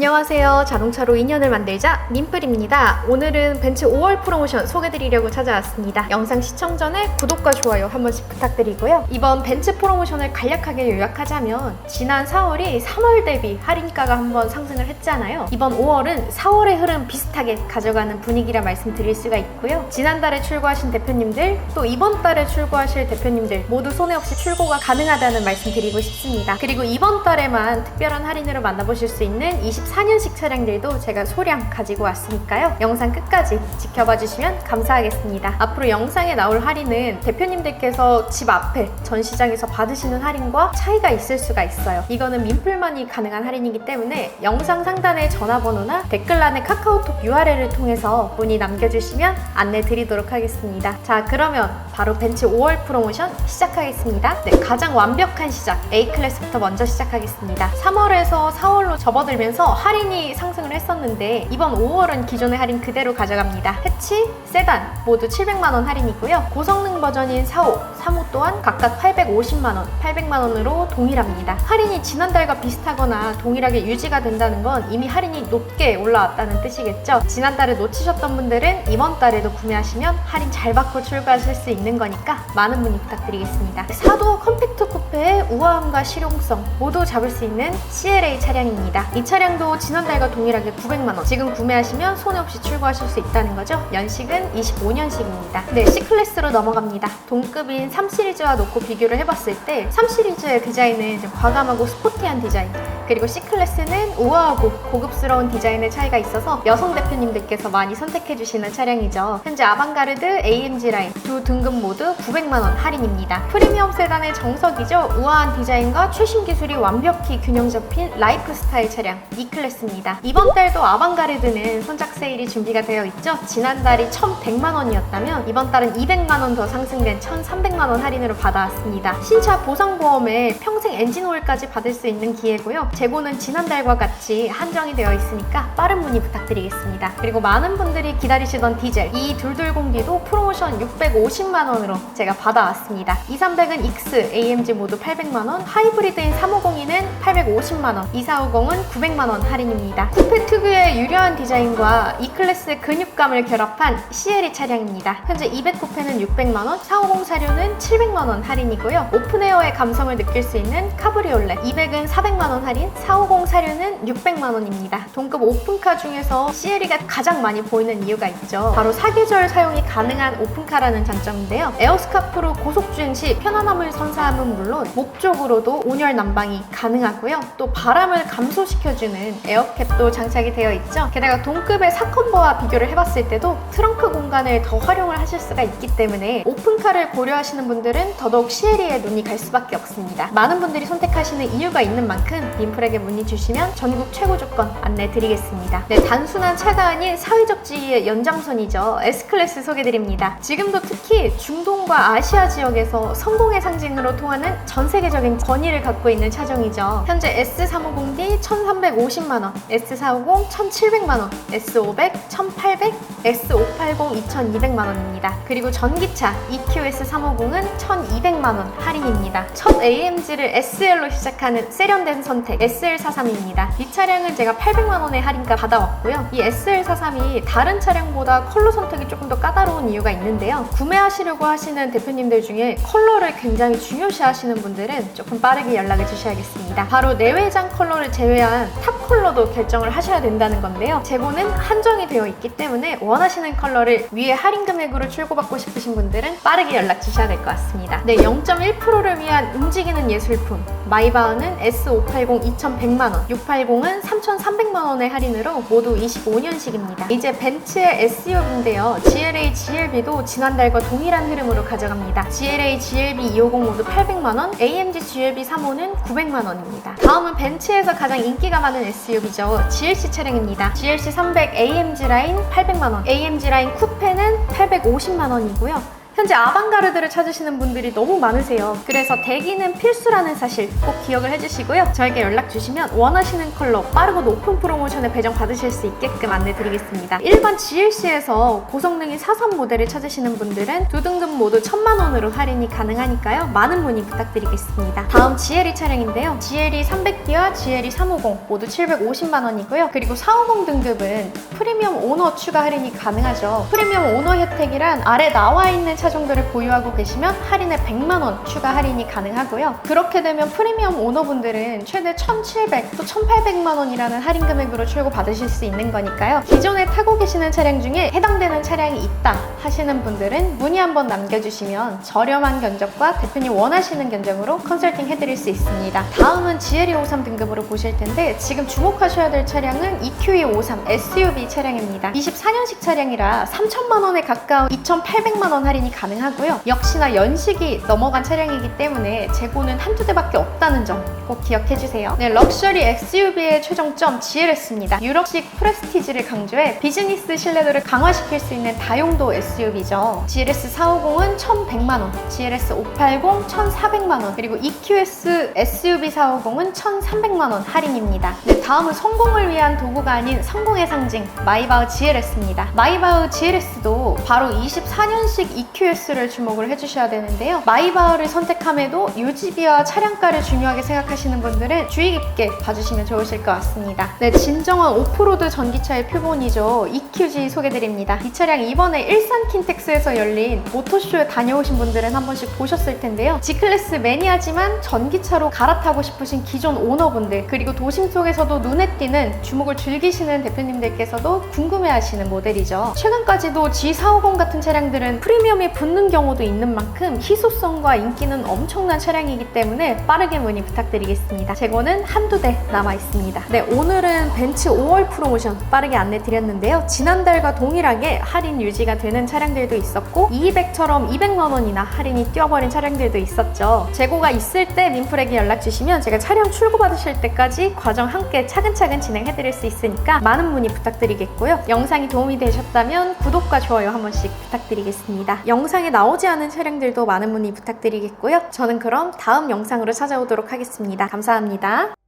안녕하세요. 자동차로 인연을 만들자 민플입니다. 오늘은 벤츠 5월 프로모션 소개드리려고 찾아왔습니다. 영상 시청 전에 구독과 좋아요 한 번씩 부탁드리고요. 이번 벤츠 프로모션을 간략하게 요약하자면 지난 4월이 3월 대비 할인가가 한번 상승을 했잖아요. 이번 5월은 4월의 흐름 비슷하게 가져가는 분위기라 말씀드릴 수가 있고요. 지난달에 출고하신 대표님들 또 이번 달에 출고하실 대표님들 모두 손해 없이 출고가 가능하다는 말씀 드리고 싶습니다. 그리고 이번 달에만 특별한 할인으로 만나보실 수 있는 24 년식 차량들도 제가 소량 가지고 왔으니까요. 영상 끝까지 지켜봐 주시면 감사하겠습니다. 앞으로 영상에 나올 할인은 대표님들께서 집 앞에 전시장에서 받으시는 할인과 차이가 있을 수가 있어요. 이거는 민플만이 가능한 할인이기 때문에 영상 상단의 전화번호나 댓글란의 카카오톡 URL을 통해서 문의 남겨주시면 안내 드리도록 하겠습니다. 자, 그러면 바로 벤츠 5월 프로모션 시작하겠습니다. 네, 가장 완벽한 시작 A클래스부터 먼저 시작하겠습니다. 3월에서 4월로 접어들면서 할인이 상승을 했었는데 이번 5월은 기존의 할인 그대로 가져갑니다. 해치, 세단 모두 700만 원 할인이고요. 고성능 버전인 4호, 3호 또한 각각 850만 원, 800만 원으로 동일합니다. 할인이 지난달과 비슷하거나 동일하게 유지가 된다는 건 이미 할인이 높게 올라왔다는 뜻이겠죠. 지난달에 놓치셨던 분들은 이번 달에도 구매하시면 할인 잘 받고 출고하실 수 있는 거니까 많은 문의 부탁드리겠습니다. 4도 컴팩트 쿠페의 우아함과 실용성 모두 잡을 수 있는 CLA 차량입니다. 이 차량도 지난달과 동일하게 900만 원. 지금 구매하시면 손해 없이 출고하실 수 있다는 거죠. 연식은 25년식입니다. 네, C클래스로 넘어갑니다. 동급인 3 시리즈와 놓고 비교를 해봤을 때 3 시리즈의 디자인은 좀 과감하고 스포티한 디자인. 그리고 C클래스는 우아하고 고급스러운 디자인의 차이가 있어서 여성 대표님들께서 많이 선택해주시는 차량이죠. 현재 아방가르드 AMG 라인 두 등급 모두 900만원 할인입니다. 프리미엄 세단의 정석이죠. 우아한 디자인과 최신 기술이 완벽히 균형 잡힌 라이프 스타일 차량 E클래스입니다. 이번 달도 아방가르드는 선착 세일이 준비가 되어 있죠. 지난달이 1,100만원이었다면 이번 달은 200만원 더 상승된 1,300만원 할인으로 받아왔습니다. 신차 보상보험에 평생 엔진 오일까지 받을 수 있는 기회고요. 재고는 지난달과 같이 한정이 되어 있으니까 빠른 문의 부탁드리겠습니다. 그리고 많은 분들이 기다리시던 디젤 이 둘둘공디도 프로모션 650만 원으로 제가 받아왔습니다. 2300은 X, AMG 모두 800만 원, 하이브리드인 3502는 850만 원, 2450은 900만 원 할인입니다. 쿠페 특유의 유려한 디자인과 E클래스의 근육감을 결합한 CLE 차량입니다. 현재 200 쿠페는 600만 원, 450 사료는 700만 원 할인이고요. 오픈에어의 감성을 느낄 수 있는 카브리올레, 200은 400만 원 할인, 450 사료는 600만 원입니다. 동급 오픈카 중에서 CLE가 가장 많이 보이는 이유가 있죠. 바로 사계절 사용이 가능한 오픈카라는 장점 인데요. 에어스카프로 고속주행 시 편안함을 선사함은 물론 목적으로도 온열 난방이 가능하고요. 또 바람을 감소시켜주는 에어캡도 장착이 되어 있죠. 게다가 동급의 사컨버와 비교를 해봤을 때도 트렁크 공간을 더 활용을 하실 수가 있기 때문에 오픈카를 고려하시는 분들은 더더욱 CLE에 눈이 갈 수밖에 없습니다. 많은 분들이 선택하시는 이유가 있는 만큼 민플에게 문의 주시면 전국 최고 조건 안내 드리겠습니다. 네, 단순한 차가 아닌 사회적 지위의 연장선이죠. S클래스 소개드립니다. 지금도 특히 중동과 아시아 지역에서 성공의 상징으로 통하는 전 세계적인 권위를 갖고 있는 차종이죠. 현재 S350D 1,350만원, S450 1,700만원, S500 1,800, S580 2,200만원입니다. 그리고 전기차 EQS 350은 1,200만원 할인입니다. 첫 AMG를 SL로 시작하는 세련된 선택 SL43입니다. 이 차량은 제가 800만원의 할인가 받아왔고요. 이 SL43이 다른 차량보다 컬러 선택이 조금 더 까다로운 이유가 있는데요. 구매하시 려고 하시는 대표님들 중에 컬러를 굉장히 중요시 하시는 분들은 조금 빠르게 연락을 주셔야겠습니다. 바로 내외장 컬러를 제외한 탑 컬러도 결정을 하셔야 된다는 건데요. 재고는 한정이 되어 있기 때문에 원하시는 컬러를 위에 할인 금액으로 출고받고 싶으신 분들은 빠르게 연락 주셔야 될 것 같습니다. 네, 0.1%를 위한 움직이는 예술품 마이바흐는 S580 2,100만원, 680은 3,300만원의 할인으로 모두 25년식입니다. 이제 벤츠의 SUV인데요. GLA, GLB도 지난달과 동일한 흐름으로 가져갑니다. GLA, GLB 250 모두 800만원, AMG GLB 3호는 900만원입니다. 다음은 벤츠에서 가장 인기가 많은 SUV죠. GLC 차량입니다. GLC 300 AMG 라인 800만원, AMG 라인 쿠페는 850만원이고요. 현재 아방가르드를 찾으시는 분들이 너무 많으세요. 그래서 대기는 필수라는 사실 꼭 기억을 해주시고요. 저에게 연락 주시면 원하시는 컬러 빠르고 높은 프로모션에 배정 받으실 수 있게끔 안내 드리겠습니다. 일반 GLC에서 고성능인 43 모델을 찾으시는 분들은 두 등급 모두 1000만 원으로 할인이 가능하니까요. 많은 문의 부탁드리겠습니다. 다음 GLE 차량인데요. GLE 300D와 GLE 350 모두 750만 원이고요. 그리고 450 등급은 프리미엄 오너 추가 할인이 가능하죠. 프리미엄 오너 혜택이란 아래 나와 있는 차 종들을 보유하고 계시면 할인에 100만 원 추가 할인이 가능하고요. 그렇게 되면 프리미엄 오너분들은 최대 1,700 또 1,800만 원이라는 할인 금액으로 출고 받으실 수 있는 거니까요. 기존에 타고 계시는 차량 중에 해당되는 차량이 있다 하시는 분들은 문의 한번 남겨주시면 저렴한 견적과 대표님 원하시는 견적으로 컨설팅 해드릴 수 있습니다. 다음은 GLE53 등급으로 보실 텐데 지금 주목하셔야 될 차량은 EQE53 SUV 차량입니다. 24년식 차량이라 3천만 원에 가까운 2,800만 원 할인이 가능하고요. 역시나 연식이 넘어간 차량이기 때문에 재고는 한두 대밖에 없다는 점 꼭 기억해 주세요. 네, 럭셔리 SUV의 최종점 GLS입니다. 유럽식 프레스티지를 강조해 비즈니스 신뢰도를 강화시킬 수 있는 다용도 SUV죠. GLS 450은 1,100만 원, GLS 580 1,400만 원, 그리고 EQS SUV 450은 1,300만 원 할인입니다. 네, 다음은 성공을 위한 도구가 아닌 성공의 상징 마이바흐 GLS입니다. 마이바흐 GLS도 바로 24년식 EQS를 주목을 해주셔야 되는데요. 마이바흐를 선택함에도 유지비와 차량가를 중요하게 생각하시는 분들은 주의 깊게 봐주시면 좋으실 것 같습니다. 네, 진정한 오프로드 전기차의 표본이죠. EQG 소개드립니다. 이 차량 이번에 일산 킨텍스에서 열린 모터쇼에 다녀오신 분들은 한 번씩 보셨을 텐데요. G클래스 매니아지만 전기차로 갈아타고 싶으신 기존 오너분들 그리고 도심 속에서도 눈에 띄는 주목을 즐기시는 대표님들께서도 궁금해하시는 모델이죠. 최근까지도 G450 같은 차량들은 프리미엄이 붙는 경우도 있는 만큼 희소성과 인기는 엄청난 차량이기 때문에 빠르게 문의 부탁드리겠습니다. 재고는 한두 대 남아 있습니다. 네, 오늘은 벤츠 5월 프로모션 빠르게 안내 드렸는데요. 지난달과 동일하게 할인 유지가 되는 차량들도 있었고 200처럼 200만 원이나 할인이 뛰어버린 차량들도 있었죠. 재고가 있을 때 민플에게 연락 주시면 제가 차량 출고 받으실 때까지 과정 함께 차근차근 진행해 드릴 수 있으니까 많은 문의 부탁드리겠고요. 영상이 도움이 되셨다면 구독과 좋아요 한 번씩 부탁드리겠습니다. 영상에 나오지 않은 차량들도 많은 문의 부탁드리겠고요. 저는 그럼 다음 영상으로 찾아오도록 하겠습니다. 감사합니다.